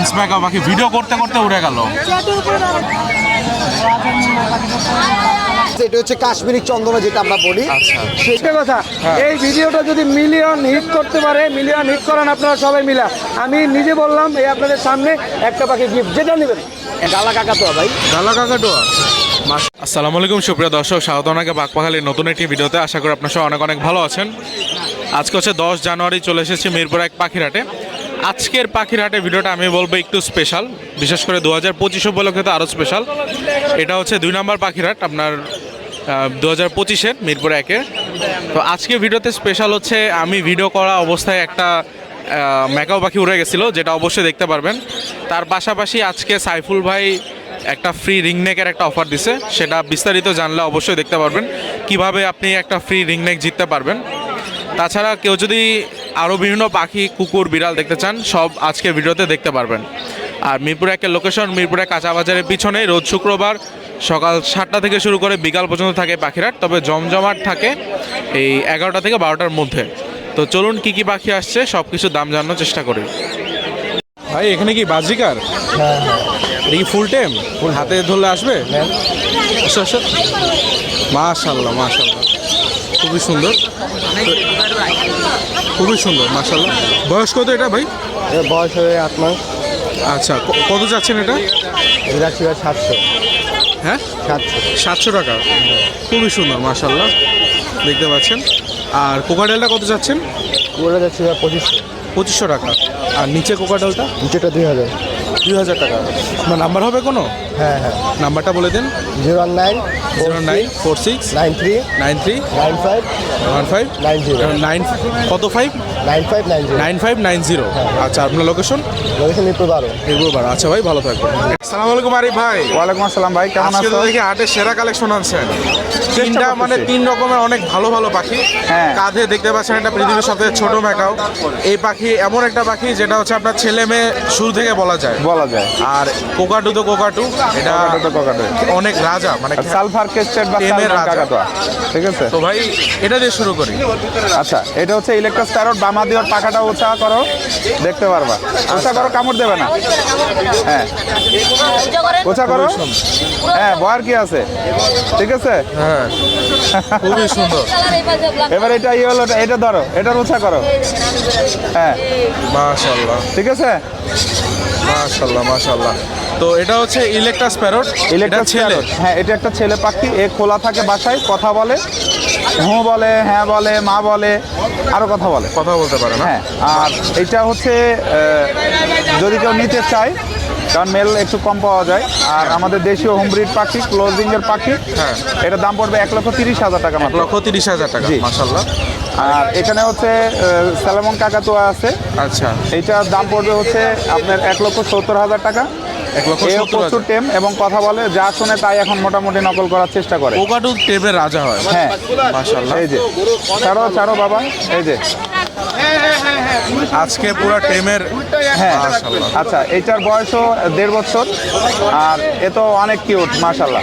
Hands back পাখি video করতে করতে উড়ে গেল। এটা হচ্ছে কাশ্মীরি চন্দনা যেটা আমরা বলি। আচ্ছা। সেটা কথা এই ভিডিওটা যদি মিলিয়ন হিট করতে পারে মিলিয়ন হিট করেন আপনারা সবাই মিলা। আমি নিজে বললাম এই আপনাদের সামনে একটা পাখি গিফট যেটা নেবেন? গালা কাকা তো ভাই। গালা কাকাটোয়া আসসালামু আলাইকুম সুপ্রিয় দর্শক স্বাগত আপনাকে বাকপাখালির নতুন একটি ভিডিওতে। আশা করি আপনার সবাই অনেক অনেক ভালো আছেন। আজকে হচ্ছে দশ জানুয়ারি চলে এসেছি মিরপুর এক পাখিরহাটে আজকের পাখিরহাটে ভিডিওটা আমি বলব একটু স্পেশাল বিশেষ করে দু হাজার পঁচিশ উপলক্ষে তো আরও স্পেশাল এটা হচ্ছে দুই নম্বর পাখিরহাট, আপনার দু হাজার পঁচিশের মিরপুর একে। তো আজকে ভিডিওতে স্পেশাল হচ্ছে, আমি ভিডিও করা অবস্থায় একটা ম্যাকাও পাখি উড়ে গেছিল, যেটা অবশ্যই দেখতে পারবেন। তার পাশাপাশি আজকে সাইফুল ভাই একটা ফ্রি রিংনেকের একটা অফার দিছে। সেটা বিস্তারিত জানলে অবশ্যই দেখতে পারবেন। কীভাবে আপনি একটা ফ্রি রিংনেক জিততে পারবেন। তাছাড়া কেউ যদি আরও বিভিন্ন পাখি কুকুর বিড়াল দেখতে চান সব আজকের ভিডিওতে দেখতে পারবেন। আর মিরপুর একের লোকেশন মিরপুরে কাঁচা বাজারের পিছনে রোজ শুক্রবার সকাল সাতটা থেকে শুরু করে বিকাল পর্যন্ত থাকে পাখিরাট তবে জমজমাট থাকে এই এগারোটা থেকে বারোটার মধ্যে। তো চলুন কি কি পাখি আসছে সব কিছু দাম জানানোর চেষ্টা করি। ভাই এখানে কি বাজিকার? এটা কি ফুল টাইম হাতে ধরলে আসবে? আসো, আসো। মাশাল্লাহ মাশাল্লাহ খুবই সুন্দর। খুবই সুন্দর মাশাল্লাহ বয়স কত এটা ভাই? বয়স হয়ে আট মাস। আচ্ছা কত যাচ্ছেন এটা? সাতশো। হ্যাঁ? সাতশো। সাতশো টাকা। খুবই সুন্দর মাশাল্লাহ দেখতে পাচ্ছেন। আর কোকাডেলটা কত যাচ্ছেন? ওটা যাচ্ছি পঁচিশশো। পঁচিশশো টাকা। আর নিচে কোকাডেলটা? নিচেটা দুই হাজার। দুই হাজার টাকা। আপনার নাম্বার হবে কোনো? হ্যাঁ হ্যাঁ। নাম্বারটা বলে দিন। Zero one nine zero nine four six nine three nine three nine five one five nine zero. Nine কত five? Nine five nine zero. Nine five nine zero. আচ্ছা আপনার লোকেশন লোকেশন মিরপুর বারো এগুলোবার আচ্ছা ভাই ভালো থাকবেন। আসসালামু আলাইকুম আরিফ ভাই। ওয়ালাইকুম আসসালাম ভাই কেমন আজকে আছো তো দেখি হাটের সেরা কালেকশন আনছেন। তিনটা মানে তিন রকমের অনেক ভালো ভালো পাখি। হ্যাঁ। কাঁধে দেখতে পাচ্ছেন এটা পৃথিবীর সবথেকে ছোট ম্যাকাও। এই পাখি এমন একটা পাখি যেটা হচ্ছে আপনার ছেলে মেয়ে শুরু থেকে বলা যায়। বলা যায়। আর কোকাটু তো কোকাটু। এটা। অনেক রাজা মানে সালফার কেস্টেড বা কাকাতোয়া ঠিক আছে? তো ভাই এটা দিয়ে শুরু করি। আচ্ছা এটা হচ্ছে ইলেকট্রো স্টারট বামা দিয়ে ওর পাখাটা উঁচা করো দেখতে পারবা। উঁচা করো কামড় দেবে না। হ্যাঁ। উঁচা করো। হ্যাঁ বয়ার কি আছে? ঠিক আছে? হ্যাঁ খুবই সুন্দর। এবার এটা ইয়ে হলো এটা ধরো এটার উঁচা করো। হ্যাঁ। মাশাল্লাহ ঠিক আছে? মাশাল্লাহ মাশাল্লাহ তো এটা হচ্ছে ইলেকট্রাস প্যারট ইলেকট্রো ছেলে। হ্যাঁ এটা একটা ছেলে পাখি এ খোলা থাকে বাসায় কথা বলে হুঁ বলে হ্যাঁ বলে মা বলে আরও কথা বলে। কথা বলতে পারে না। হ্যাঁ আর এটা হচ্ছে যদি কেউ নিতে চায় কারণ মেল একটু কম পাওয়া যায় আর আমাদের দেশীয় হোমব্রিড পাখি ক্লোজিং এর পাখি হ্যাঁ। এটার দাম পড়বে এক লক্ষ তিরিশ হাজার টাকা এক মাত্র লক্ষ তিরিশ হাজার টাকা জি। মাশাল্লাহ আর এখানে হচ্ছে স্যালামন কাকাতুয়া আছে। আচ্ছা। এইটার দাম পড়বে হচ্ছে আপনার এক লক্ষ সত্তর হাজার টাকা। এও প্রচুর টেম এবং কথা বলে যা শুনে তাই এখন মোটামুটি নকল করার চেষ্টা করে। কোকাটু টেপের রাজা হয়। হ্যাঁ। মাশাল্লাহ এই যে ছাড়ো ছাড়ো বাবা এই যে। আজকে পুরো টেমের হ্যাঁ। আচ্ছা এইটার বয়সও দেড় বছর আর এ তো অনেক কিউট মাশাল্লাহ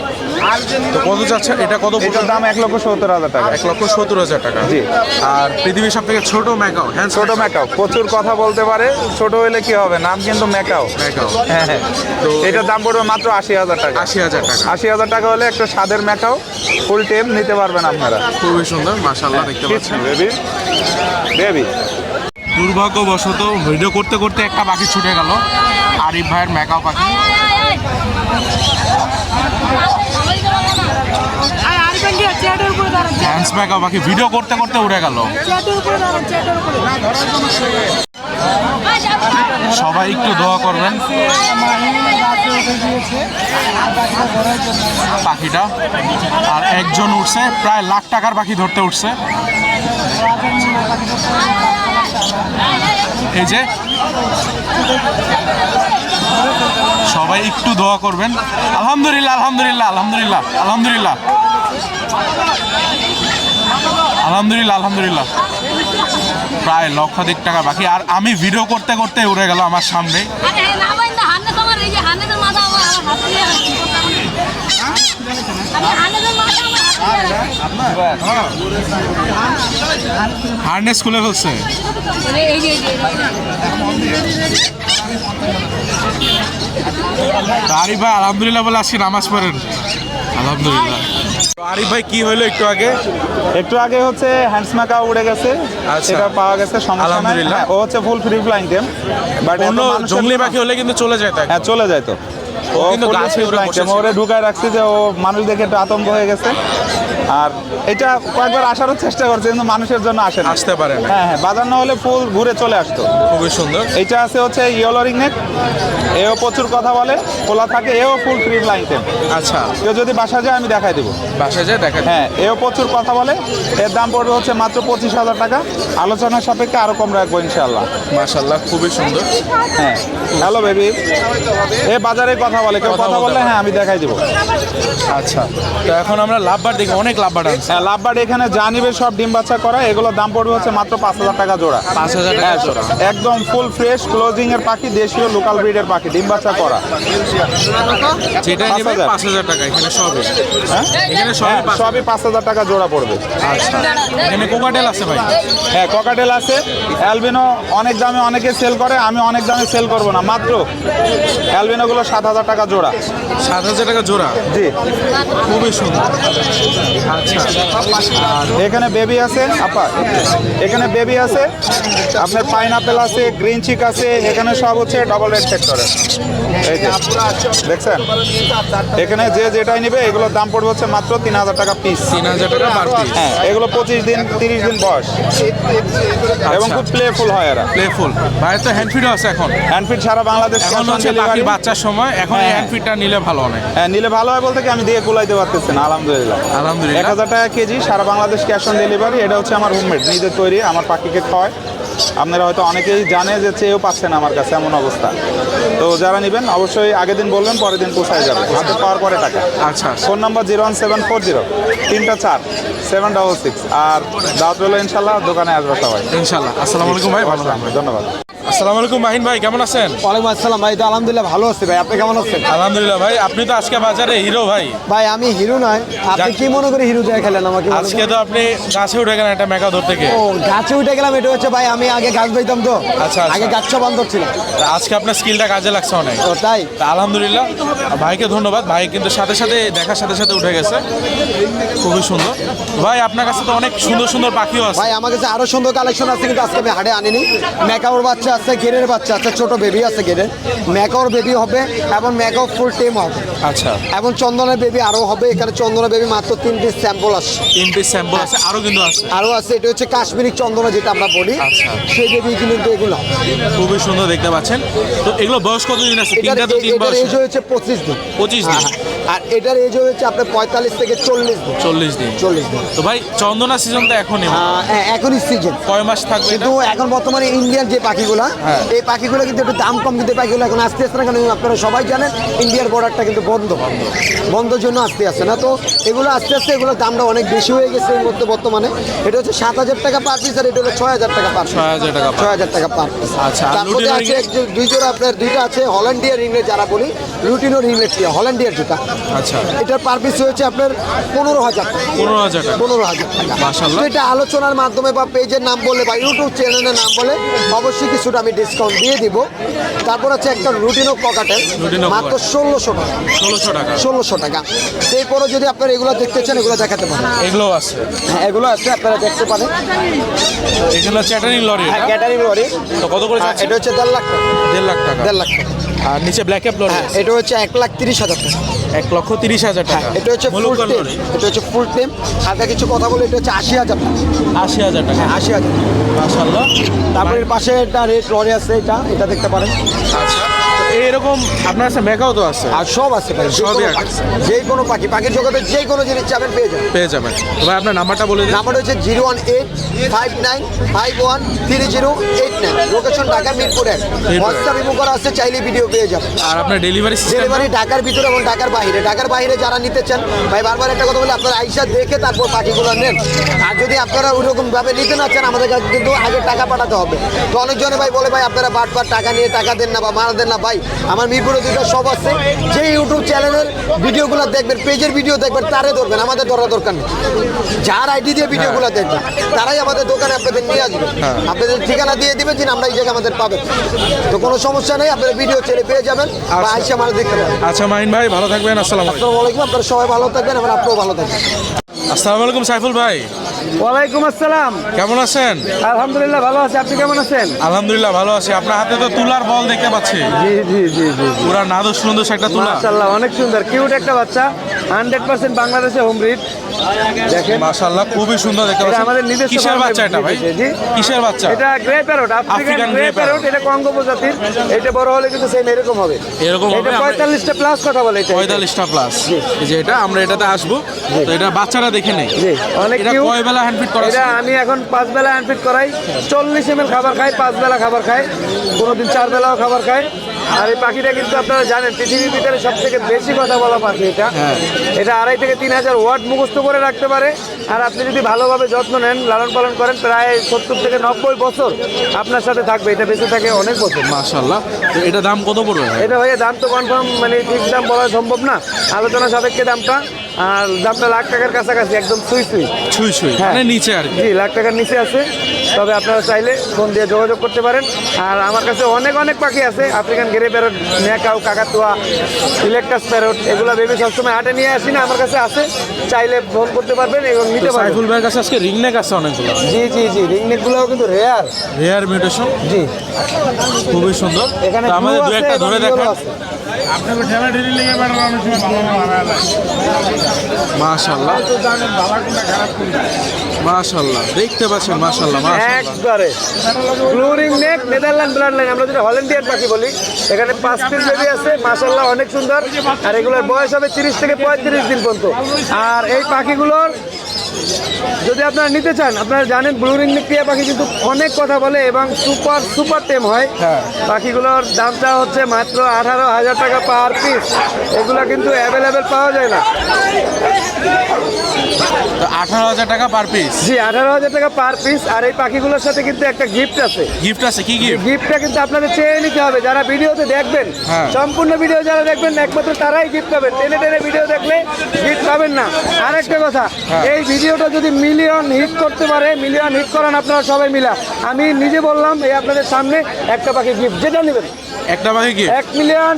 তো কত যাচ্ছে এটা কত এটার দাম এক লক্ষ সত্তর হাজার টাকা। এক লক্ষ সত্তর হাজার টাকা। জি। আর পৃথিবীর সব থেকে ছোট ম্যাকাও হ্যাঁ ছোট ম্যাকাও। প্রচুর কথা বলতে পারে ছোট হলে কি হবে? নাম কিন্তু ম্যাকাও। ম্যাকাও। হ্যাঁ হ্যাঁ। তো এটার দাম পড়বে মাত্র আশি হাজার টাকা। আশি হাজার টাকা। আশি হাজার টাকা হলে একটা স্বাদের ম্যাকাও ফুল টেম নিতে পারবেন আপনারা। খুবই সুন্দর মাশাল্লাহ দেখতে পাচ্ছেন। বেবি বেবি দুর্ভাগ্যবশত ভিডিও করতে করতে একটা পাখি ছুটে গেল। আরিফ ভাইয়ের মেকাও পাখি। ডান্স মেকাও পাখি ভিডিও করতে করতে উড়ে গেল। সবাই একটু দোয়া করবেন। পাখিটা। আর একজন উঠছে, প্রায় লাখ টাকার পাখি ধরতে উঠছে। এই যে। সবাই একটু দোয়া করবেন। আলহামদুলিল্লাহ আলহামদুলিল্লাহ আলহামদুলিল্লাহ আলহামদুলিল্লাহ। আলহামদুলিল্লাহ আলহামদুলিল্লাহ। প্রায় লক্ষাধিক টাকা বাকি। আর আমি ভিডিও করতে করতে উড়ে গেল আমার সামনে। হার্নেস খুলে ফেলছে। আরিফ ভাই আলহামদুলিল্লাহ বলে আজকে নামাজ পড়েন। আলহামদুলিল্লাহ। আরিফ ভাই কি হইল একটু আগে? একটু আগে হচ্ছে হ্যান্ডসমাকা উড়ে গেছে। আচ্ছা। সেটা পাওয়া গেছে সমস্যা নাই। হ্যাঁ, ও হচ্ছে full free flying game but অন্য জঙ্গলি পাখি হলে কিন্তু চলে যায় হ্যাঁ চলে যায় তো। কিন্তু গাছে। ওরে ঢুকায় রাখছি যে ও মানুষ দেখে একটু আতঙ্ক হয়ে গেছে। আর এটা কয়েকবার আসারও চেষ্টা করছে কিন্তু মানুষের জন্য আসে না। আসতে পারে না। হ্যাঁ হ্যাঁ বাজার না হলে ফুল ঘুরে চলে আসতো। খুবই সুন্দর। এইটা আছে হচ্ছে ইয়েলো রিংনেক এও প্রচুর কথা বলে খোলা থাকে এও ফুল ফ্রি টেম আচ্ছা। কেউ যদি বাসা যায় আমি দেখাই দেবো। বাসায় যায় দেখা হ্যাঁ এও প্রচুর কথা বলে। এর দাম পড়বে হচ্ছে মাত্র পঁচিশ হাজার টাকা। আলোচনার সাপেক্ষে আরও কম রাখব ইনশাল্লাহ মাশাল্লাহ খুবই সুন্দর। হ্যাঁ হ্যালো বেবি এ বাজারে কথা বলে কেউ কথা কথা বললে হ্যাঁ আমি দেখাই দেবো। আচ্ছা তো এখন আমরা লাভবার দেখি অনেক লাভবার আছে হ্যাঁ লাভবার্ড এখানে যা নিবে সব ডিম বাচ্চা করা এগুলোর দাম পড়বে হচ্ছে মাত্র পাঁচ হাজার টাকা জোড়া। 5,000 টাকা হ্যাঁ, জোড়া। একদম ফুল ফ্রেশ ক্লোজিং এর পাখি দেশীয় লোকাল ব্রিডের পাখি ডিম বাচ্চা করা। যেটা পাঁচ নেবে পাঁচ হাজার টাকা এখানে সবই। হ্যাঁ? এখানে হ্যাঁ, সবই পাঁচ হাজার টাকা জোড়া পড়বে। আচ্ছা এখানে কোকাটেল আছে ভাই? হ্যাঁ ককাটেল আছে। অ্যালবিনো অনেক দামে অনেকে সেল করে আমি অনেক দামে সেল করব না। মাত্র অ্যালবিনোগুলো সাত হাজার টাকা জোড়া? সাত হাজার টাকা জোড়া? জি। খুবই সুন্দর। আচ্ছা। আর এখানে বেবি আছে আপা? এখানে বেবি আছে আপনার পাইনাপেল আছে গ্রিন চিক আছে এখানে সব হচ্ছে ডবল রেড সেক্টরের এই যে দেখছেন? এখানে যে যেটাই নিবে এগুলোর দাম পড়বে হচ্ছে মাত্র তিন হাজার টাকা পিস তিন হাজার টাকা পার পিস হ্যাঁ এগুলো পঁচিশ দিন তিরিশ দিন বয়স। এবং খুব প্লেফুল হয় এরা। প্লেফুল ভাইয়ের তো হ্যান্ডফিডও আছে এখন। হ্যান্ডফিট সারা বাংলাদেশ এখন হচ্ছে বাচ্চার সময়। এখন হ্যাঁ। হ্যান্ডফিডটা নিলে ভালো অনেক হ্যাঁ নিলে ভালো হয় বলতে কি আমি দিয়ে কুলাইতে পারতেছি না আলহামদুলিল্লাহ। এক হাজার টাকা কেজি সারা বাংলাদেশ ক্যাশ অন ডেলিভারি এটা হচ্ছে আমার হোমমেড নিজের তৈরি আমার পাখিকে খাওয়ায়। আপনারা হয়তো অনেকেই জানে যে চেয়েও পাচ্ছেন আমার কাছে এমন অবস্থা। তো যারা নেবেন অবশ্যই আগের দিন বলবেন পরের দিন পোষায় যাবে। হাতে পাওয়ার পরে টাকা। আচ্ছা। Phone number zero one seven four zero তিনটা চার সেভেন ডবল সিক্স। আর দাওয়াত রইল ইনশাল্লাহ দোকানে আসবে সবাই। ইনশাল্লাহ। আসসালামু আলাইকুম ভাই ভালো থাকবেন। ধন্যবাদ। আসসালামু আলাইকুম মাহিন ভাই কেমন আছেন? ওয়ালাইকুম আসসালাম ভাই তো আলহামদুলিল্লাহ ভালো আছি ভাই। আপনি কেমন আছেন? আলহামদুলিল্লাহ ভাই আপনি তো আজকে বাজারে হিরো ভাই। ভাই আমি হিরো নয়। আপনি কি মনে করে হিরো দিয়ে খেলেন আমাকে আজকে তো আপনি গাছে উঠে গেলেন একটা মেকা ধরতে গিয়ে ও গাছে উঠে গেলাম এটা হচ্ছে ভাই আমি আগে গাছ বইতাম তো। আচ্ছা, আচ্ছা। আগে গাছটা বান্ধব ছিল। আজকে আপনার স্কিলটা কাজে লাগছে অনেক। ও তাই? আলহামদুলিল্লাহ ভাইকে ধন্যবাদ। ভাই কিন্তু সাথে সাথে দেখার সাথে সাথে উঠে গেছে। খুবই সুন্দর। ভাই আপনার কাছে তো অনেক সুন্দর সুন্দর পাখিও আছে। ভাই আমার কাছে আরও সুন্দর কালেকশন আছে কিন্তু আজকে আমি হাটে আনিনি। ম্যাকাওর বাচ্চা আছে গেরের বাচ্চা আছে ছোট বেবি আছে গেরের ম্যাকাওর বেবি হবে এবং ম্যাকাও ফুল টেম হবে। আচ্ছা। এবং চন্দনের বেবি আরও হবে এখানে চন্দনের বেবি মাত্র তিন পিস স্যাম্পল আসছে তিন পিস স্যাম্পল আছে আরও কিন্তু আছে। আরও আছে এটা হচ্ছে কাশ্মীরি চন্দনা যেটা আমরা বলি। আচ্ছা। সেই বেবি কিন্তু এগুলো খুবই সুন্দর দেখতে পাচ্ছেন। তো এগুলো বয়স কতদিন আছে? তিনটা তো তিন বয়স। এজ হয়েছে পঁচিশ দিন। 25 দিন। হ্যাঁ, হ্যাঁ। আর এটার এজ হয়েছে আপনার পঁয়তাল্লিশ থেকে চল্লিশ দিন। চল্লিশ দিন। চল্লিশ দিন। তো ভাই চন্দনা সিজন তো এখনই। হ্যাঁ, এখনই সিজন কয় মাস থাকবে কিন্তু এখন বর্তমানে ইন্ডিয়ান যে পাখিগুলা হ্যাঁ। এই পাখিগুলো কিন্তু একটু দাম কম কিন্তু পাখিগুলো এখন আসতে আসছে না কারণ আপনারা সবাই জানেন ইন্ডিয়ার বর্ডারটা কিন্তু বন্ধ। বন্ধর জন্য আসতে আসছে না? তো এগুলো আস্তে আস্তে এগুলোর দামটা অনেক বেশি হয়ে গেছে এই মধ্যে বর্তমানে। এটা হচ্ছে সাত হাজার টাকা পার পিস আর এটা হলো ছয় হাজার টাকা পার পিস ছয় হাজার টাকা ছয় হাজার টাকা পার পিস আচ্ছা, তার মধ্যে আছে দুই জোড়া আপনার দুইটা আছে হল্যান্ডিয়ার রিংলেট যারা বলি লুটিনো রিংলেট হল্যান্ডিয়ার যেটা আচ্ছা। এটার পার পিস হয়েছে আপনার পনেরো হাজার টাকা। পনেরো হাজার টাকা। পনেরো হাজার টাকা। মাশাআল্লাহ। তো এটা আলোচনার মাধ্যমে বা পেজের নাম বললে বা ইউটিউব চ্যানেলের নাম বলে অবশ্যই কিছুটা আমি ডিসকাউন্ট দিয়ে দিব। তারপর আছে একটা রুটিনো পকাটেল Lutino মাত্র ষোলোশো টাকা। ষোলোশো টাকা। ষোলোশো টাকা। এরপরে যদি আপনারা এগুলো দেখতে চান এগুলো দেখাতে পারেন। এগুলো আছে। হ্যাঁ এগুলো আছে আপনারা দেখতে পারেন। এগুলো চ্যাটারিং লরি হ্যাঁ ক্যাটারিং লরি তো কত করে এটা হচ্ছে দেড় লাখ টাকা। দেড় লাখ টাকা। দেড় লাখ টাকা। আর নিচে ব্ল্যাক ক্যাপ লরি এটা হচ্ছে এক লাখ তিরিশ হাজার টাকা। এক লক্ষ তিরিশ হাজার হ্যাঁ টাকা। এটা হচ্ছে ফুল টেম এটা হচ্ছে ফুল টেম হালকা কিছু কথা বলে এটা হচ্ছে আশি হাজার টাকা। আশি হাজার টাকা। আশি হাজার। মাশাআল্লাহ। তারপরে পাশে একটা রেড লরি আছে এটা এটা দেখতে পারেন। এরকম আপনার কাছে মেকাও তো আছে। আর সব আছে ভাই যে সবই কোনো আছে। পাখি যে কোনো পাখি পাখির জগতে যে কোনো জিনিস চাবেন পেয়ে যাবেন। পেয়ে যাবেন। তো ভাই আপনার নাম্বারটা বলে দিন। নাম্বার হচ্ছে zero one eight five nine five one three zero eight nine. Location Dhaka Mirpur এক। হোয়াটসঅ্যাপ ইমো করা আছে চাইলে ভিডিও পেয়ে যাবেন। আর আপনার ডেলিভারি সিস্টেম ডেলিভারি ঢাকার ভিতরে এবং ঢাকার বাইরে। ঢাকার বাইরে যারা নিতে চান ভাই বারবার একটা কথা বলে আপনারা আইসা দেখে তারপর পাখিগুলো নেন। আর যদি আপনারা ওইরকম ভাবে নিতে না চান আমাদের কাছে কিন্তু আগে টাকা পাঠাতে হবে। তো অনেকজনে ভাই বলে ভাই আপনারা বারবার টাকা নিয়ে টাকা দেন না বা মারা দেন না ভাই আমার মিরপুরে দুইটা সব আছে। যে ইউটিউব চ্যানেলের ভিডিওগুলো দেখবেন পেজের ভিডিও দেখবেন তারে ধরবেন আমাদের ধরার দরকার নেই। যার আইডি দিয়ে ভিডিওগুলো দেখবেন তারাই আমাদের দোকানে আপনাদের নিয়ে আসবে। আপনাদের ঠিকানা দিয়ে দিবেন যে আমরা এই জায়গায় আমাদের পাবেন। তো কোনো সমস্যা নেই আপনারা ভিডিও ছেড়ে পেয়ে যাবেন বা আইসে আমাদের দেখতে পাবেন আচ্ছা মাহিন ভাই ভালো থাকবেন আসসালামু আলাইকুম। আলাইকুম আপনারা সবাই ভালো থাকবেন এবং আপনিও ভালো থাকবেন। আসসালামু আলাইকুম সাইফুল ভাই। ওয়ালাইকুম আসসালাম। কেমন আছেন? আলহামদুলিল্লাহ ভালো আছি। আপনি কেমন আছেন? আলহামদুলিল্লাহ ভালো আছি। আপনার হাতে তো তুলার বল দেখতে পাচ্ছি। জি জি জি জি পুরা নাদুস সুন্দর একটা তুলা। মাশাআল্লাহ অনেক সুন্দর কিউট একটা বাচ্চা। হান্ড্রেড পার্সেন্ট বাংলাদেশে হোম ব্রিড দেখেন। মাশাআল্লাহ খুবই সুন্দর দেখতে এটা পাচ্ছি আমাদের নিজস্ব কিসের বাচ্চা এটা ভাই। কিসের বাচ্চা? এটা grey parrot African grey parrot এটা কঙ্গো প্রজাতির। এটা বড় হলে কিন্তু সেম এরকম হবে। এরকম হবে এটা আমরা- পঁয়তাল্লিশটা প্লাস কথা বলে এটা। পঁয়তাল্লিশটা প্লাস এই যে এটা আমরা এটাতে আসব। তো এটা বাচ্চারা দেখে নেই। অনেক এটা কয় বেলা হ্যান্ডফিট করা এটা আমি এখন পাঁচ বেলা আনফিট করাই। চল্লিশ এম খাবার খাই পাঁচ বেলা খাবার খাই। কোনোদিন চার বেলাও খাবার খাই। আর এই পাখিটা কিন্তু আপনারা জানেন পৃথিবীর ভিতরে সব থেকে বেশি কথা বলা পাখি এটা। এটা আড়াই থেকে তিন হাজার ওয়াট মুখস্থ করে রাখতে পারে। আর আপনি যদি ভালোভাবে যত্ন নেন লালন পালন করেন প্রায় সত্তর থেকে নব্বই বছর আপনার সাথে থাকবে। এটা বেঁচে থাকে অনেক বছর। মাশাআল্লাহ। তো এটা দাম কত পড়বে এটা হয়ে দাম তো কনফার্ম মানে ঠিক দাম বলা সম্ভব না। আলোচনা সাপেক্ষে দামটা। আর দামটা লাখ টাকার কাছাকাছি একদম সুই সুই ছুঁই ছুঁই হ্যাঁ। মানে নিচে আর জি লাখ টাকার নিচে আছে। তবে আপনারা চাইলে ফোন দিয়ে যোগাযোগ করতে পারেন। আর আমার কাছে অনেক অনেক পাখি আছে। আফ্রিকান গেরে প্যারট ম্যাকাও কাকাতুয়া ইলেকট্রাস প্যারট এগুলো বেবি সবসময় হাটে নিয়ে আসি না আমার কাছে আছে। চাইলে ফোন করতে পারবেন এবং নিতে পারবেন। সাইফুল ভাইয়ের কাছে আজকে রিংনেক আছে অনেকগুলো। জি জি জি রিংনেকগুলোও কিন্তু রেয়ার রেয়ার মিউটেশন জি। খুবই সুন্দর। এখানে আমাদের দু একটা ধরে দেখান। আছে। মাশাআল্লাহ, দেখতে পাচ্ছেন মাশাআল্লাহ মাশাআল্লাহ। Blue ring neck Netherland blood line আমরা যেটা হল্যান্ডিয়ান পাখি বলি, এখানে পাঁচ পিস বেবি আছে, মাশাআল্লাহ অনেক সুন্দর। আর এগুলোর বয়স হবে তিরিশ থেকে পঁয়ত্রিশ দিন পর্যন্ত। আর এই পাখিগুলোর যদি আপনারা নিতে চান আপনারা জানেন ব্লুরিং নেক টিয়া পাখি কিন্তু অনেক কথা বলে এবং সুপার সুপার টেম হয়। পাখিগুলোর দামটা হচ্ছে মাত্র আঠারো হাজার টাকা পার পিস। এগুলো কিন্তু অ্যাভেলেবেল পাওয়া যায় না। আঠারো হাজার টাকা পার পিস? জি আঠারো হাজার টাকা পার পিস। আর এই পাখিগুলোর সাথে কিন্তু একটা গিফট আছে। গিফট আছে কি গিফট গিফটটা কিন্তু আপনাদের চেয়ে নিতে হবে। যারা ভিডিওতে দেখবেন হ্যাঁ। সম্পূর্ণ ভিডিও যারা দেখবেন একমাত্র তারাই গিফট পাবেন। টেনে টেনে ভিডিও দেখলে গিফট পাবেন না। আরেকটা কথা হ্যাঁ। এই ভিডিওটা যদি মিলিয়ন হিট করতে পারে মিলিয়ন হিট করান আপনারা সবাই মিলা। আমি নিজে বললাম এই আপনাদের সামনে একটা পাখি গিফট যেটা নেবেন? একটা পাখি গিফট এক মিলিয়ন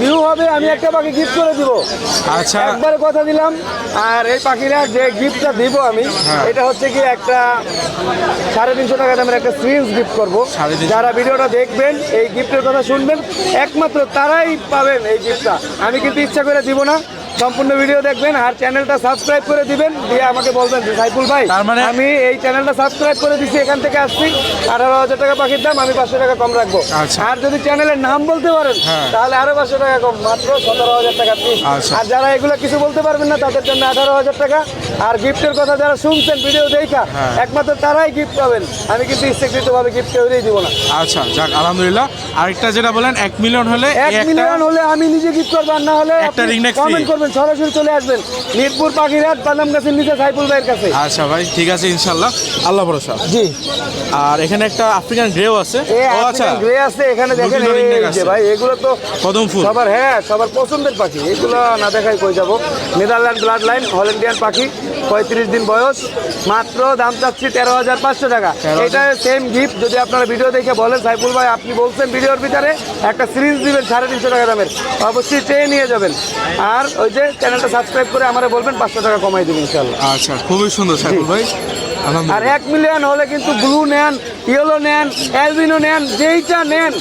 ভিউ হবে আমি একটা পাখি গিফট করে দিব। আচ্ছা। একবার কথা দিলাম আর এই পাখিরা যে গিফটটা দিব আমি হ্যাঁ। এটা হচ্ছে কি একটা সাড়ে তিনশো টাকা দামের একটা সুইংস গিফট করব। যারা ভিডিওটা দেখবেন এই গিফটের কথা শুনবেন একমাত্র তারাই পাবেন এই গিফটটা আমি কিন্তু ইচ্ছা করে দিব না সম্পূর্ণ ভিডিও দেখবেন আর চ্যানেলটা সাবস্ক্রাইব করে দিবেন দিয়ে আমাকে বলবেন যে সাইফুল ভাই তার মানে- আমি এই চ্যানেলটা সাবস্ক্রাইব করে দিচ্ছি এখান থেকে আসছি আঠারো হাজার টাকা পাখির দাম আমি পাঁচশো টাকা কম রাখব আচ্ছা। আর যদি চ্যানেলের নাম বলতে পারেন হ্যাঁ। তাহলে আরও পাঁচশো টাকা কম মাত্র সতেরো হাজার টাকা পিস আচ্ছা। আর যারা এগুলো কিছু বলতে পারবেন না তাদের জন্য আঠারো হাজার টাকা আর গিফটের কথা যারা শুনছেন ভিডিও দেখা হ্যাঁ। একমাত্র তারাই গিফট পাবেন আমি কিন্তু ইচ্ছাকৃত ভাবে গিফট কেউই দিব না আচ্ছা যাক আলহামদুলিল্লাহ আরেকটা যেটা বলেন এক মিলিয়ন হলে এক একটা- মিলিয়ন হলে আমি নিজে গিফট করব আর না হলে একটা neck free। কমেন্ট করবেন সরাসরি চলে আসবেন। মিরপুর পাখিরহাট বাদাম গাছের নিচে সাইফুল ভাইয়ের কাছে। আচ্ছা ভাই ঠিক আছে ইনশাল্লাহ আল্লাহ ভরসা। জি। আর এখানে একটা আফ্রিকান গ্রেও আছে। ও আচ্ছা গ্রে আছে এখানে দেখেন ভাই এগুলো তো কদম ফুল। সবার হ্যাঁ সবার পছন্দের পাখি। এগুলো না দেখাই কই যাব। নেদারল্যান্ড ব্লাড লাইন হল্যান্ডিয়ান পাখি। পঁয়ত্রিশ দিন বয়স মাত্র দাম চাচ্ছি তেরো হাজার পাঁচশো টাকা। এটা সেম গিফট যদি আপনারা ভিডিও দেখে বলেন সাইফুল ভাই আপনি বলছেন ভিডিওর ভিতরে একটা সিরিজ দিবেন সাড়ে তিনশো টাকা দামের। অবশ্যই চেয়ে নিয়ে যাবেন। আর ওই যে চ্যানেলটা সাবস্ক্রাইব করে আমরা বলবেন পাঁচশো টাকা কমাই দেবেন ইনশাল্লাহ আচ্ছা খুবই সুন্দর সাইফুল ভাই। আর এক মিলিয়ন হলে কিন্তু ব্লু নেন ইয়েলো নেন অ্যালবিনো নেন যেইটা নেন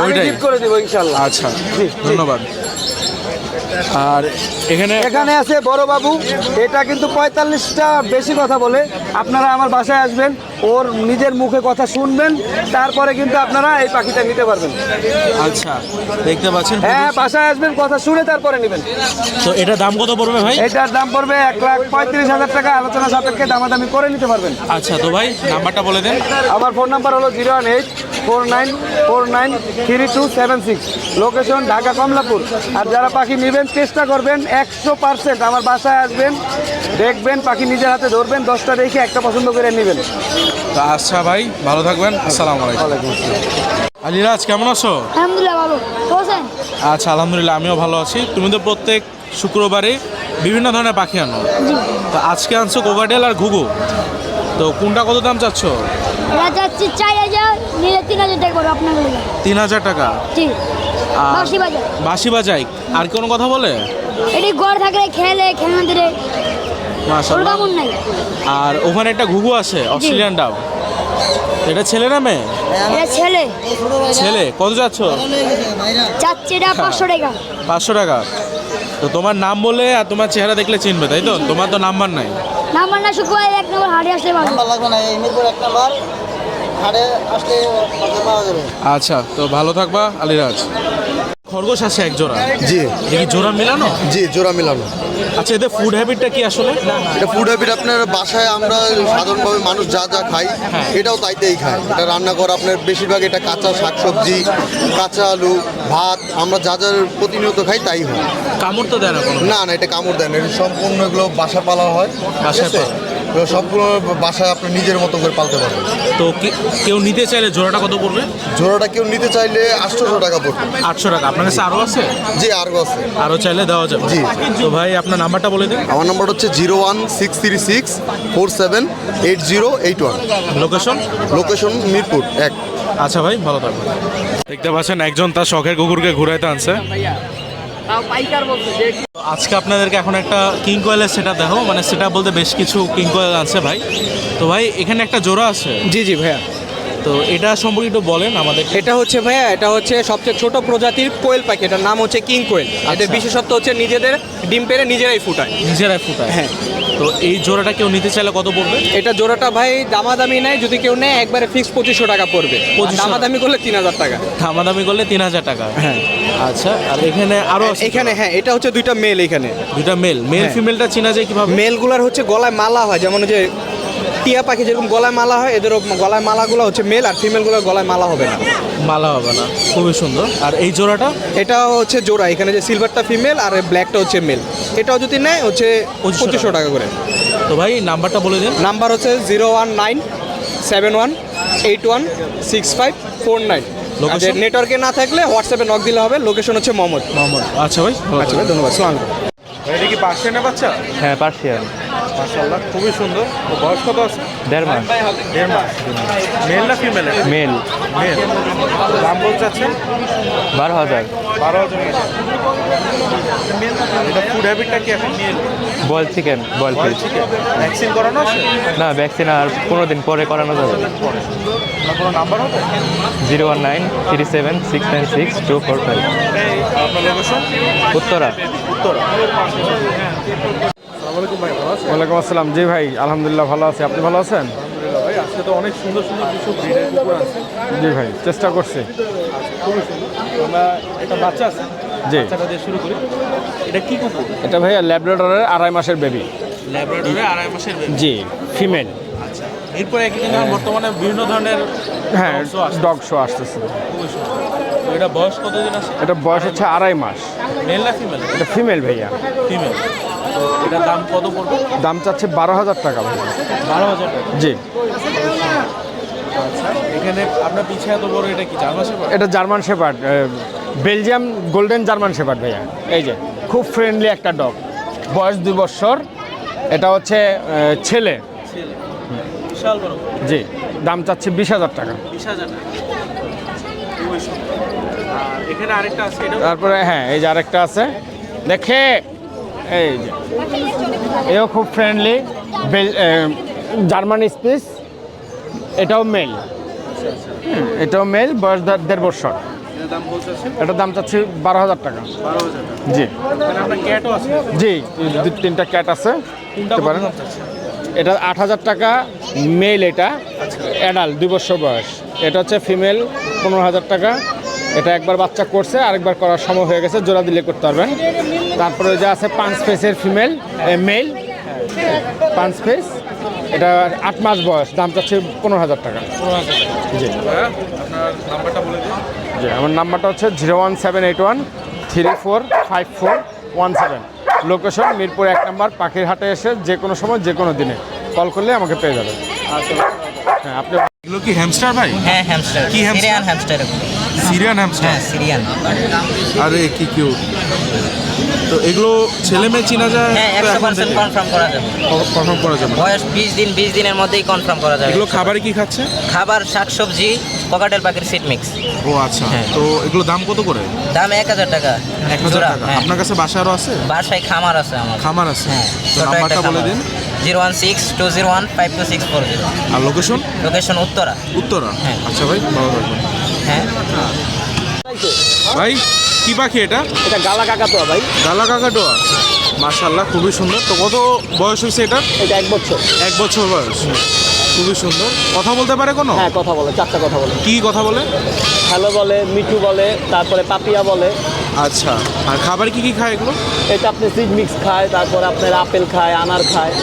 আমি গিফট করে দেবো ইনশাল্লাহ আচ্ছা। ধন্যবাদ। আর এখানে এখানে আছে বড় বাবু। এটা কিন্তু পঁয়তাল্লিশটা বেশি কথা বলে। আপনারা আমার বাসায় আসবেন ওর নিজের মুখে কথা শুনবেন তারপরে কিন্তু আপনারা এই পাখিটা নিতে পারবেন। আচ্ছা দেখতে পাচ্ছেন হ্যাঁ বাসায় আসবেন কথা শুনে তারপরে নেবেন। তো এটা দাম কত পড়বে ভাই? এটার দাম পড়বে এক লাখ পঁয়ত্রিশ হাজার টাকা আলোচনা সাপেক্ষে দামাদামি করে নিতে পারবেন। আচ্ছা তো ভাই নাম্বারটা বলে দেন। আমার ফোন নাম্বার হলো zero one eight four nine four nine three two seven six. Location Dhaka Kamalapur. আর যারা পাখি নেবেন চেষ্টা করবেন একশো পার্সেন্ট আমার বাসায় আসবেন দেখবেন পাখি নিজের হাতে ধরবেন দশটা দেখে একটা পছন্দ করে নেবেন। তো আচ্ছা ভাই ভালো থাকবেন আসসালামু আলাইকুম। আলিরাজ কেমন আছো? আলহামদুলিল্লাহ ভালো। বলছেন আচ্ছা আলহামদুলিল্লাহ আমিও ভালো আছি। তুমি তো প্রত্যেক শুক্রবারে বিভিন্ন ধরনের পাখি আনো। জি। তো আজকে আনছো কোকাটেল আর ঘুঘু তো কোনটা কত দাম চাচ্ছ? হাজার নিলে তিন হাজার টাকা পড়বে আপনার তিন হাজার টাকা? জি। আর বাসি বাজার বাসি বাজাই? আর কোনো কথা বলে? এটি থাকলে খেলে খেলনা দিলে আর ওখানে একটা ঘুঘু আছে অস্ট্রেলিয়ান ডাব। এটা ছেলে না মেয়ে? এটা ছেলে। ছেলে? কত যাচ্ছ? যাচ্ছে এটা পাঁচশো টাকা। পাঁচশো টাকা। তো তোমার নাম বলে আর তোমার চেহারা দেখলে চিনবে তাই তো? তোমার তো নাম্বার নাই। নাম্বার না শুক্রবার এক নম্বর হাটে আসলে পাবে লাগবে না এই মিরপুর এক নাম্বার হাটে আসলে পাওয়া যাবে আচ্ছা তো ভালো থাকবা আলিরাজ। খরগোশ আছে এক জোড়া। জি। দেখি জোড়া মিলানো? জি জোড়া মিলানো। আচ্ছা এদের ফুড হ্যাবিটটা কি আসলে? এটা ফুড হ্যাবিট আপনার বাসায় আমরা সাধারণভাবে মানুষ যা যা খাই এটাও তাইতেই খায়। এটা রান্না করা আপনার বেশিরভাগ এটা কাঁচা শাকসবজি কাঁচা আলু ভাত আমরা যা যা প্রতিনিয়ত খাই তাই হয়। কামড় তো দেয় না না না এটা কামড় দেয় না এটা সম্পূর্ণ এগুলো বাসা পালা হয়। বাসায় সবগুলো বাসায় আপনি নিজের মতো করে পালতে পারবেন। তো কেউ নিতে চাইলে জোড়াটা কত পড়বে? জোড়াটা কেউ নিতে চাইলে আটশোশো টাকা পড়বে। আটশো টাকা। আপনার কাছে আরও আছে? জি আরও আছে। আরও চাইলে দেওয়া যাবে। জি। তো ভাই আপনার নাম্বারটা বলে দিন। আমার নম্বর হচ্ছে zero one six three six four seven eight zero eight one. Location location Mirpur এক। আচ্ছা ভাই ভালো থাকবেন। দেখতে পাচ্ছেন একজন তার শখের কুকুরকে ঘুরাইতে আনছে। আজকে আপনাদেরকে এখন একটা কিং কোয়েলের সেটা দেখো মানে সেটা বলতে বেশ কিছু কিং কোয়েল আছে ভাই। তো ভাই এখানে একটা জোড়া আছে। জি জি ভাইয়া। তো এটা সম্পর্কে একটু বলেন আমাদের। এটা হচ্ছে ভাইয়া এটা হচ্ছে সবচেয়ে ছোট প্রজাতির কোয়েল পাখি। এটার নাম হচ্ছে কিং কোয়েল। এদের বিশেষত্ব হচ্ছে নিজেদের ডিম পেরে নিজেরাই ফুটায়। নিজেরাই ফুটায়। হ্যাঁ। তো এই জোড়াটা কেউ নিতে চাইলে কত পড়বে? এটা জোড়াটা ভাই দামাদামি নাই যদি কেউ নেয় একবারে ফিক্স পঁচিশশো টাকা পড়বে। আর 2500 দামাদামি করলে তিন হাজার টাকা। দামাদামি করলে তিন হাজার টাকা। হ্যাঁ। আচ্ছা আর এখানে আরও এখানে হ্যাঁ এটা হচ্ছে দুইটা মেল এখানে। দুইটা মেল মেল। ফিমেলটা চেনা যায় কীভাবে? মেলগুলার হচ্ছে গলায় মালা হয় যেমন যে টিয়া পাখি যেরকম গলায় মালা হয় এদেরও গলায় মালাগুলো হচ্ছে মেল আর ফিমেলগুলো গলায় মালা হবে না। মালা হবে না খুবই সুন্দর। আর এই জোড়াটা? এটা হচ্ছে জোড়া এখানে যে সিলভারটা ফিমেল আর ব্ল্যাকটা হচ্ছে মেল এটাও যদি নেয় হচ্ছে 2500 পঁচিশশো টাকা। করে। তো ভাই নাম্বারটা বলে দিন। নাম্বার হচ্ছে zero one nine seven one eight one six five four nine? নেটওয়ার্কে না থাকলে হোয়াটসঅ্যাপে নক দিলে হবে লোকেশন হচ্ছে মোহাম্মদ। মোহাম্মদ। আচ্ছা ভাই আচ্ছা ভাই ধন্যবাদ সালাম এটা কি পার্সিয়ান বাচ্চা? হ্যাঁ পার্সিয়ান। মাশাআল্লাহ খুবই সুন্দর। তো বয়স কত আছে? দেড় মাস। দেড় মাস। মেল না ফিমেল? মেল। মেল। দাম বলতে আছেন বারো হাজার। বারো হাজার এটা ফুড হ্যাবিটটা কি এখন? মেল। বয়েল চিকেন বয়স চিকেন ভ্যাকসিন করানো আছে? না ভ্যাকসিন আর পনেরো দিন পরে করানো যাবে কোনো নাম্বার হবে? Zero one nine three seven six nine six two four five. আপনার লোকেশন উত্তরা। উত্তর। ভাই ওয়ালাইকুম আসসালাম। জি ভাই আলহামদুলিল্লাহ ভালো আছি। আপনি ভালো আছেন? ভাই আজকে তো অনেক সুন্দর সুন্দর কিছু ব্রিডের কুকুর আছে জি ভাই চেষ্টা করছি। খুবই সুন্দর আমরা একটা বাচ্চা আছে জি। বাচ্চাটা দিয়ে শুরু করি। এটা কি কুকুর? এটা ভাইয়া ল্যাবরেটরের আড়াই মাসের বেবি। আড়াই মাসের। জি ফিমেল। আচ্ছা এরপরে একদিন বর্তমানে বিভিন্ন ধরনের হ্যাঁ। ডগ শো আসতেছে। খুবই সুন্দর। এটা বয়স কতদিন আছে? এটা বয়স হচ্ছে আড়াই মাস। মেল না ফিমেল এটা ফিমেল ভাইয়া। ফিমেল তো এটার দাম কত পড়বে? দাম চাচ্ছে বারো হাজার টাকা ভাই। বারো হাজার টাকা। জি। আচ্ছা এখানে আপনার পিছিয়ে এত বড় এটা কি German shepherd? Belgium golden German shepherd ভাইয়া। এই যে। খুব ফ্রেন্ডলি একটা ডগ। বয়স দুই বছর। এটা হচ্ছে ছেলে। জি দাম চাচ্ছে বিশ হাজার টাকা। তারপরে হ্যাঁ এই যে আরেকটা আছে। দেখে! এই যে এও খুব ফ্রেন্ডলি জার্মান স্পিস এটাও মেল এটাও মেল বয়স দেড় বছর। এটার দাম চাচ্ছি বারো হাজার টাকা। জি। জি দু তিনটা ক্যাট আছে। পারেন এটা আট হাজার টাকা মেল এটা অ্যাডাল্ট দুই বছর বয়স। এটা হচ্ছে ফিমেল পনেরো হাজার টাকা। এটা একবার বাচ্চা করছে আরেকবার করার সময় হয়ে গেছে জোড়া দিলে করতে পারবেন। তারপরে যে আছে পাঁচ ফেসের ফিমেল মেল পাঁচ ফেস। এটা আট মাস বয়স দাম চাচ্ছে পনেরো হাজার টাকা। জি। ভাইয়া, আপনার নাম্বারটা বলে দিন। জি আমার নাম্বারটা হচ্ছে zero one seven eight one three four five four one seven. Location Mirpur এক নম্বর পাখির হাটে এসে যে কোনো সময় যে কোনো দিনে কল করলে আমাকে পেয়ে যাবেন আচ্ছা। হ্যাঁ আপনি এগুলো কি হ্যামস্টার ভাই? হ্যাঁ হ্যামস্টার কি hamster? Indian hamster Syrian hamster হ্যাঁ সিরিয়ান। আরে কি কিউট তো এগুলো ছেলে মেয়ে চেনা যায় হ্যাঁ একশো পার্সেন্ট? কনফার্ম করা যাবে। কনফার্ম করা যাবে। বয়স বিশ দিন বিশ দিনের মধ্যেই কনফার্ম করা যাবে। এগুলো খাবারে কি খাচ্ছে? খাবার শাকসবজি পকাটেল পাখির সিট মিক্স ও আচ্ছা। হ্যাঁ। তো এগুলো দাম কত করে? দাম এক হাজার টাকা। এক হাজার টাকা। হ্যাঁ। আপনার কাছে বাসা আরও আছে? বাসায় খামার আছে আমার। খামার আছে। হ্যাঁ। তো নাম্বারটা বলে দিন। Zero one six two zero one five two six four zero. আর লোকেশন? লোকেশন উত্তরা। উত্তরা? হ্যাঁ। আচ্ছা ভাই ভালো থাকবেন। হ্যাঁ। ভাই কি পাখি এটা? এটা গালা কাকা তো ভাই। গালা কাকাটোয়া মাশাল্লাহ খুবই সুন্দর। তো কত বয়স হয়েছে এটা? এটা এক বছর। এক বছর বয়স। খুবই সুন্দর। কথা বলতে পারে কোনো? হ্যাঁ কথা বলে চারটা কথা বলে। কি কথা বলে? হ্যালো বলে মিঠু বলে তারপরে পাপিয়া বলে। আচ্ছা আর খাবার কি কি খায় এগুলো? এটা আপনি সিড মিক্স খায় তারপরে আপনার আপেল খায় আনার খায়।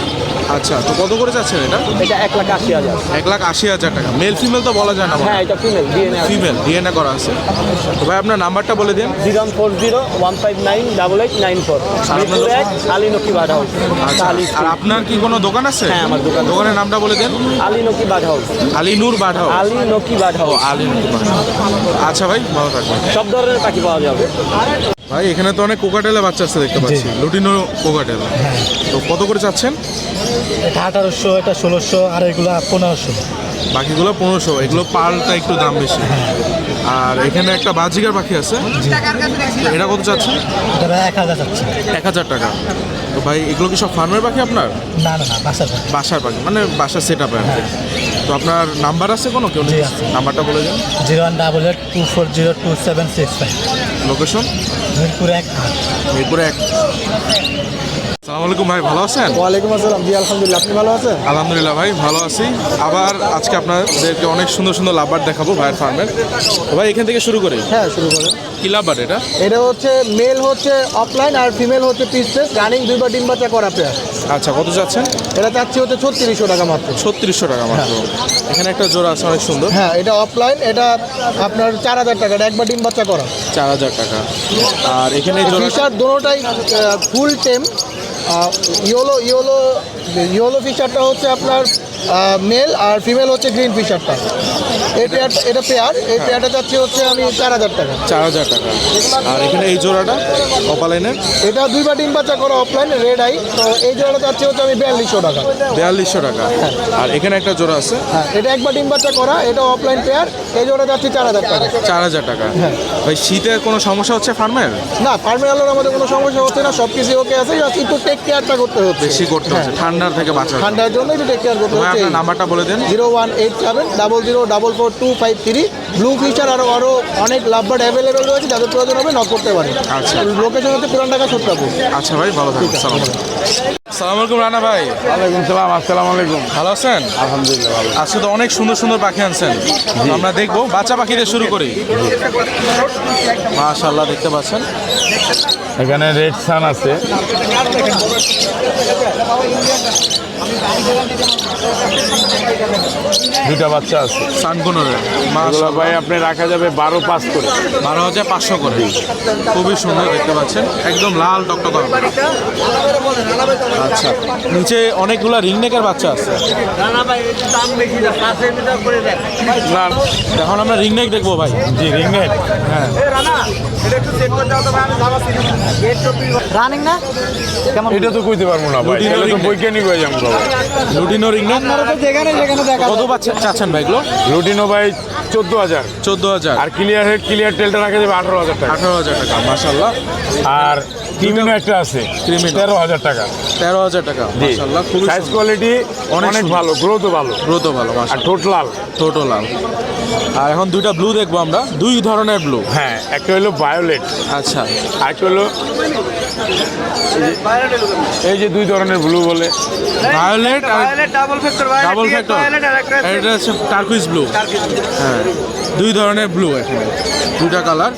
আচ্ছা তো কত করে যাচ্ছেন এটা? এটা এক লাখ আশি হাজার। এক লাখ আশি হাজার টাকা। মেল ফিমেল তো বলা যায় না হ্যাঁ এটা ফিমেল ডিএনএ ফিমেল ডিএনএ করা আছে। তো ভাই আপনার নাম্বারটা বলে দিন। Zero four zero one five nine double eight nine four. আপনার এক আলী নকি বাড হাউস। আচ্ছা আর আপনার কি কোনো দোকান আছে? হ্যাঁ, আমার দোকান দোকানের নামটা বলে দিন। Ali Naqi bird house. Ali Noor বাঢাও আলী নকি বাড হাউস। আলী নূর বাঢাও আচ্ছা ভাই ভালো থাকবেন। সব ধরনের পাখি পাওয়া যাবে। ভাই এখানে তো অনেক কোকাটেলে বাচ্চা আছে দেখতে পাচ্ছি। লুটিনো কোকাটেল তো কত করে চাচ্ছেন? এটা আঠারোশো এটা ষোলোশো আর এগুলো পনেরোশো। বাকিগুলো পনেরোশো। এগুলো পালটা একটু দাম বেশি। আর এখানে একটা বাজিকার পাখি আছে। এটা কত চাচ্ছেন? এক হাজার এক হাজার টাকা। তো ভাই এগুলো কি সব ফার্মের পাখি আপনার? না না না বাসার বাসার পাখি মানে বাসার সেট আপে তো আপনার নাম্বার আছে কোনো? কেউ আছে। নাম্বারটা বলে দিন। Zero one double eight two four zero two seven six five. Location? Mirpur এক মিরপুরে এক সালাম আলাইকুম ভাই ভালো আছেন? ওয়ালাইকুম আসসালাম। জি আলহামদুলিল্লাহ। আপনি ভালো আছেন? আলহামদুলিল্লাহ ভাই ভালো আছি। আবার আজকে আপনাদেরকে অনেক সুন্দর সুন্দর লাভবার দেখাবো ভাইয়ের ফার্মের ভাই এখান থেকে শুরু করি? হ্যাঁ শুরু করেন। কি লাভবার এটা? এটা হচ্ছে মেল হচ্ছে অফলাইন আর ফিমেল হচ্ছে পিস পিস রানিং দুইবার ডিম বাচ্চা করা পেয়ার আচ্ছা কত যাচ্ছেন এটা চাচ্ছি হচ্ছে ছত্রিশশো টাকা মাত্র। ছত্রিশশো টাকা মাত্র। এখানে একটা জোড়া আছে অনেক সুন্দর। হ্যাঁ এটা অফলাইন এটা আপনার চার হাজার টাকা এটা একবার ডিম বাচ্চা করা। চার হাজার টাকা। আর এখানে ফিশার দোনোটাই ফুল টেম ইয়োলো ইয়োলো ইয়োলো ফিশারটা হচ্ছে আপনার মেল আর ফিমেল হচ্ছে গ্রিন ফিশারটা এই পেয়ার এটা পেয়ার এই পেয়ারটা যাচ্ছে হচ্ছে আমি চার হাজার টাকা। চার হাজার টাকা। আর এখানে এই জোড়াটা কপালাইনের এটা দুইবার ডিম বাচ্চা করা অফলাইন রেড আই তো এই জোড়াটা যাচ্ছে হচ্ছে আমি বিয়াল্লিশশো টাকা। বিয়াল্লিশশো টাকা। আর এখানে একটা জোড়া আছে? হ্যাঁ এটা একবার ডিম বাচ্চা করা এটা অফলাইন পেয়ার এই জোড়া যাচ্ছে চার হাজার টাকা। চার হাজার টাকা। হ্যাঁ। ভাই শীতের কোনো সমস্যা হচ্ছে ফার্মের? না ফার্মের আলোর আমাদের কোনো সমস্যা হচ্ছে না সব কিছু ওকে আছে একটু টেক কেয়ারটা করতে হচ্ছে। বেশি করতে হচ্ছে ঠান্ডার থেকে জন্য। ঠান্ডার জন্য একটু টেক কেয়ার করতে আপনার নাম্বারটা বলে দেন। Zero one eight seven double zero double four two five three. Blue fischer আরও আরও অনেক লাভবার্ড অ্যাভেলেবেল রয়েছে যাদের প্রয়োজন হবে নক করতে পারে আচ্ছা। লোকেশন হচ্ছে পুরান ঢাকা সত্যাপুর। আচ্ছা ভাই ভালো সালাম সালাম আলাইকুম রানা ভাই। ওয়ালাইকুম সালাম আসসালামু আলাইকুম। ভালো আছেন? আলহামদুলিল্লাহ ভালো আজকে তো অনেক সুন্দর সুন্দর পাখি আনছেন। আমরা দেখব বাচ্চা পাখি দিয়ে শুরু করি। মাশাল্লাহ দেখতে পাচ্ছেন। এখানে রেড সান আছে। দুটা বাচ্চা আছে। সানকুনোরের এগুলো ভাই আপনি রাখা যাবে বারো পাস করে। বারো হাজার পাঁচশো করে। খুবই সুন্দর দেখতে পাচ্ছেন। একদম লাল টকটক আচ্ছা। নিচে অনেকগুলা রিংনেকের বাচ্চা আছে। না। এখন আমরা রিংনেক দেখব ভাই। জি রিংনেট হ্যাঁ। রানিং না? এটা তো কইতে পারব না ভাই। এটা তো বৈজ্ঞানিক হয়ে যাব। লুটিনো রিংনেক যেখানে যেখানে দেখা কত বাচ্চা চাচ্ছেন ভাই এগুলো? লুটিনো ভাই চোদ্দ হাজার। চোদ্দ হাজার। আর ক্লিয়ার হেড ক্লিয়ার টেলটা রাখা যাবে আঠারো হাজার টাকা। আঠারো হাজার টাকা মাসাল্লাহ আর ক্রিমিনো একটা আছে Crimino। তেরো হাজার টাকা। তেরো হাজার টাকা মাসাল্লাহ খুবই সাইজ কোয়ালিটি অনেক ভালো গ্রোথও ভালো। দ্রুত ভালো আর ঠোঁট লাল। টোটো লাল। আর এখন দুইটা ব্লু দেখব আমরা। দুই ধরনের ব্লু হ্যাঁ একটা হলো ভায়োলেট আচ্ছা। আর একটা হলো এই যে- দুই ধরনের ব্লু বলে। ভায়োলেট আর ডাবল ফ্যাক্টর ডাবল ফ্যাক্টর এটা হচ্ছে টার্কুইজ ব্লু হ্যাঁ দুই ধরনের ব্লু এখানে দুইটা কালার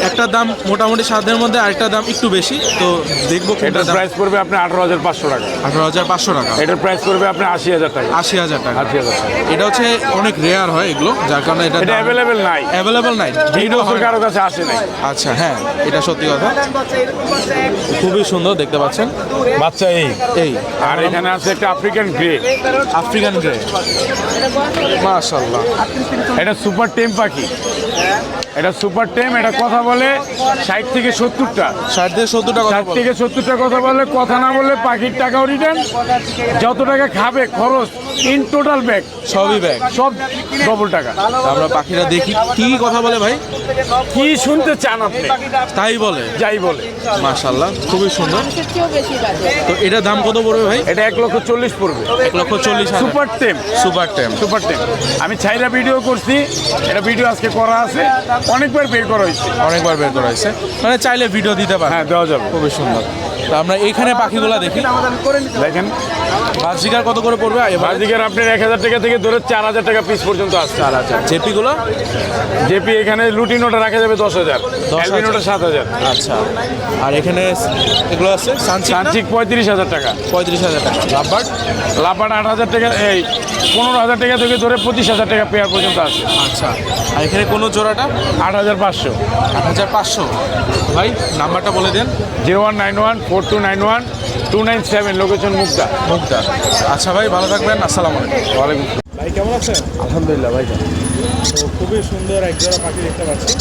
একটা দাম মোটামুটি সাতের মধ্যে আরেকটা দাম একটু বেশি তো দেখব কোনটা এটার প্রাইস পড়বে আপনি আঠারো হাজার পাঁচশো টাকা। আঠারো হাজার পাঁচশো টাকা। এটার প্রাইস পড়বে আপনি আশি হাজার টাকা। আশি হাজার টাকা। আশি হাজার টাকা। এটা হচ্ছে অনেক রেয়ার হয় এগুলো যার কারণে এটা এটা অ্যাভেলেবেল নাই। অ্যাভেলেবল নাই। ভিড়ও। কারও কাছে আসে নাই। আচ্ছা হ্যাঁ এটা সত্যি কথা। খুবই সুন্দর দেখতে পাচ্ছেন? বাচ্চা এই। এই। আর এখানে আছে একটা আফ্রিকান গ্রে আফ্রিকান গ্রে মাশাল্লাহ এটা সুপার টেম পাখি। এটা সুপার টেম এটা কথা বলে ষাট থেকে সত্তরটা। ষাট থেকে সত্তরটা ষাট থেকে সত্তরটা কথা বলে কথা না বলে পাখির টাকাও রিটার্ন যত টাকা খাবে খরচ ইন টোটাল ব্যাগ সবই ব্যাগ সব ডবল টাকা। আমরা পাখিরা দেখি কি কথা বলে ভাই? কি শুনতে চান আপনি? তাই বলে। যাই বলে। মাশাল্লাহ খুবই সুন্দর। তো এটার দাম কত পড়বে ভাই? এটা এক লক্ষ চল্লিশ পড়বে। এক লক্ষ চল্লিশ সুপার টেম। সুপার টেম। সুপার টেম। আমি ছাইরা ভিডিও করছি। এটা ভিডিও আজকে করা আছে। অনেকবার বের করা হয়েছে। অনেকবার বের করা হয়েছে। মানে চাইলে ভিডিও দিতে পারে হ্যাঁ দেওয়া যাবে। খুবই সুন্দর। তো আমরা এইখানে পাখিগুলো দেখি। দেখেন। বাজিকার কত করে পড়বে? বাজিকার আপনার এক হাজার টাকা থেকে ধরে চার হাজার টাকা পিস পর্যন্ত আসছে। চার হাজার। জেপিগুলো? জেপি এখানে লুটিনোটা রাখা যাবে দশ হাজার। অ্যালবিনোটা সাত হাজার। আচ্ছা। আর এখানে এগুলো আছে? সানচিক? পঁয়ত্রিশ হাজার টাকা। পঁয়ত্রিশ হাজার টাকা। লাভবার্ড? লাপাট আট হাজার টাকা এই পনেরো হাজার টাকা থেকে ধরে পঁচিশ হাজার টাকা পেয়ার পর্যন্ত আছে আচ্ছা। আর এখানে কোনো জোড়াটা? আট হাজার পাঁচশো। আট হাজার পাঁচশো। ভাই নাম্বারটা বলে দেন। Zero one nine one four two nine one two nine seven location Mukta. Mukta. আচ্ছা ভাই ভালো থাকবেন আসসালামু আলাইকুম। ওয়ালাইকুম ভাই কেমন আছেন? আলহামদুলিল্লাহ ভাই তো খুবই সুন্দর এক জোড়া পাখি দেখতে পাচ্ছি।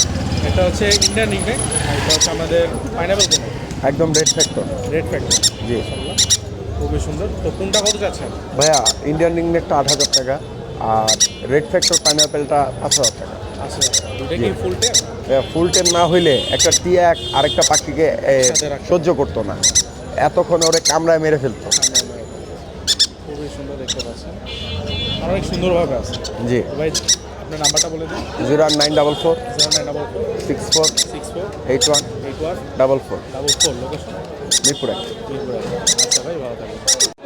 এটা হচ্ছে ইন্ডিয়ান নিকনে এটা হচ্ছে আমাদের পাইনাপেল কোনো একদম রেড ফ্যাক্টর রেড ফ্যাক্টর জি। খুবই সুন্দর। তো কোনটা কত যাচ্ছেন ভাইয়া ইন্ডিয়ান রিংনেকটা আট হাজার টাকা আর রেড ফ্যাক্টর পাইনাপেলটা পাঁচ হাজার টাকা। আচ্ছা ফুল টেম টেন না হইলে একটা টিয়া এক আরেকটা পাখিকে। সহ্য করতো না। এতক্ষণ ওরে কামড়ায় মেরে ফেলতো। খুবই সুন্দর দেখতে পাচ্ছেন। অনেক সুন্দরভাবে আছে। জি। ভাই আপনার নাম্বারটা বলে দিন। Zero nine double four zero nine double four six four six four eight one eight one double four. Double four location? Mirpur. আচ্ছা ভাই ভালো থাকবেন।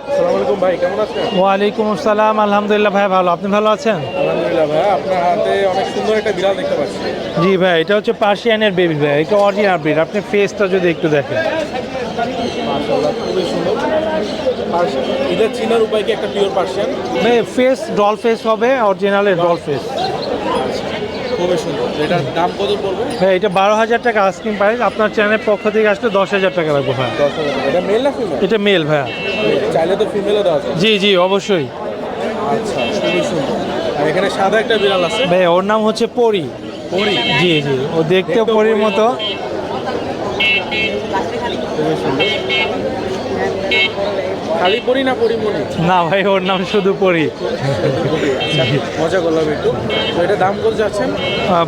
আসসালামু আলাইকুম ভাই কেমন আছেন? ওয়ালাইকুম আসসালাম আলহামদুলিল্লাহ ভাই ভালো। আপনি ভালো আছেন? আলহামদুলিল্লাহ ভাই আপনার হাতে অনেক সুন্দর একটা বিড়াল দেখতে পাচ্ছি। জি ভাই এটা হচ্ছে পার্সিয়ানের বেবি ভাই এটা অরিজিনাল ব্রিড আপনি ফেসটা যদি একটু দেখেন। এদের চিনার উপায় কি একটা pure Persian face doll face হবে অরিজিনালের ডল ফেস খুবই সুন্দর। এটার দাম কত পড়বে? ভাই এটা বারো হাজার টাকা আস্কিং প্রাইস আপনার চ্যানেলের পক্ষ থেকে আসলে দশ হাজার টাকা লাগবে টাকা। এটা মেল না ফিমেল এটা মেল ভাইয়া চাইলে তো ফিমেলও দেওয়া যায়। জি জি অবশ্যই। আচ্ছা খুবই সুন্দর। আর এখানে সাদা একটা বিড়াল আছে। ভাই ওর নাম হচ্ছে পরি। পরি? জি জি ও দেখতেও পরির মতো। খুবই সুন্দর। খালি পরি না পরিমণি না ভাই ওর নাম শুধু পরি। মজা করলাম একটু। তো এটা দাম কত যাচ্ছেন?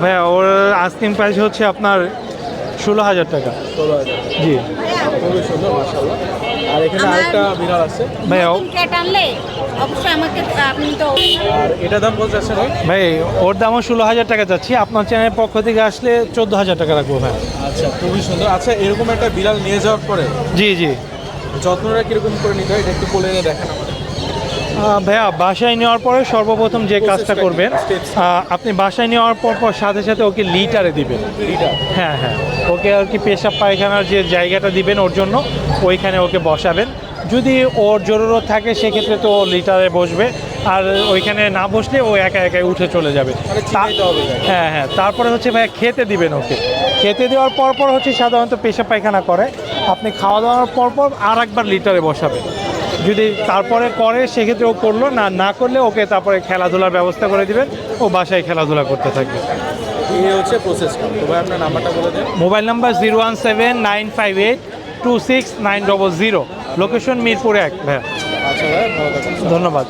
ভাইয়া ওর আস্কিং প্রাইস হচ্ছে আপনার ষোলো হাজার টাকা। ষোলো হাজার। জি। খুবই সুন্দর মাসাল্লাহ আর এখানে আরেকটা বিড়াল আছে। ভাইয়া ও- ক্যাট আনলে অবশ্যই আমাকে আপনি তো আর এটা দাম কত যাচ্ছে ভাই? ভাই ওর দামও ষোলো হাজার টাকা যাচ্ছি। আপনার চ্যানেলের পক্ষ থেকে আসলে চোদ্দ হাজার টাকা রাখব ভাই। আচ্ছা খুবই সুন্দর। আচ্ছা এরকম একটা বিড়াল নিয়ে যাওয়ার পরে জি জি। যত্নটা কীরকম করে নিতে হয় এটা একটু বলে দেখেন আমাদের। ভাইয়া বাসায় নেওয়ার পরে সর্বপ্রথম যে কাজটা? করবেন আপনি বাসায় নেওয়ার পর পর সাথে সাথে ওকে লিটারে দিবেন। হ্যাঁ হ্যাঁ। ওকে আর কি পেশাব পায়খানার যে জায়গাটা দিবেন ওর জন্য ওইখানে ওকে বসাবেন। যদি ওর জরুরত থাকে সেক্ষেত্রে তো ও লিটারে বসবে। আর ওইখানে না বসলে ও একা একাই উঠে চলে যাবে। মানে তাকে। হ্যাঁ হ্যাঁ। তারপরে হচ্ছে ভাইয়া খেতে দিবেন ওকে। খেতে দেওয়ার পর পর হচ্ছে সাধারণত পেশাব পায়খানা করে। আপনি খাওয়া দাওয়ার পর পর আর একবার লিটারে বসাবেন যদি তারপরে করে সেক্ষেত্রে ও করল না না করলে ওকে তারপরে খেলাধুলার ব্যবস্থা করে দিবেন ও বাসায় খেলাধুলা করতে থাকবে। এই হচ্ছে ভাই আপনার নাম্বারটা বলে দেন। Mobile number zero one seven nine five eight two six nine double zero. Location Mirpur এক ভাইয়া। আচ্ছা ভাই ধন্যবাদ।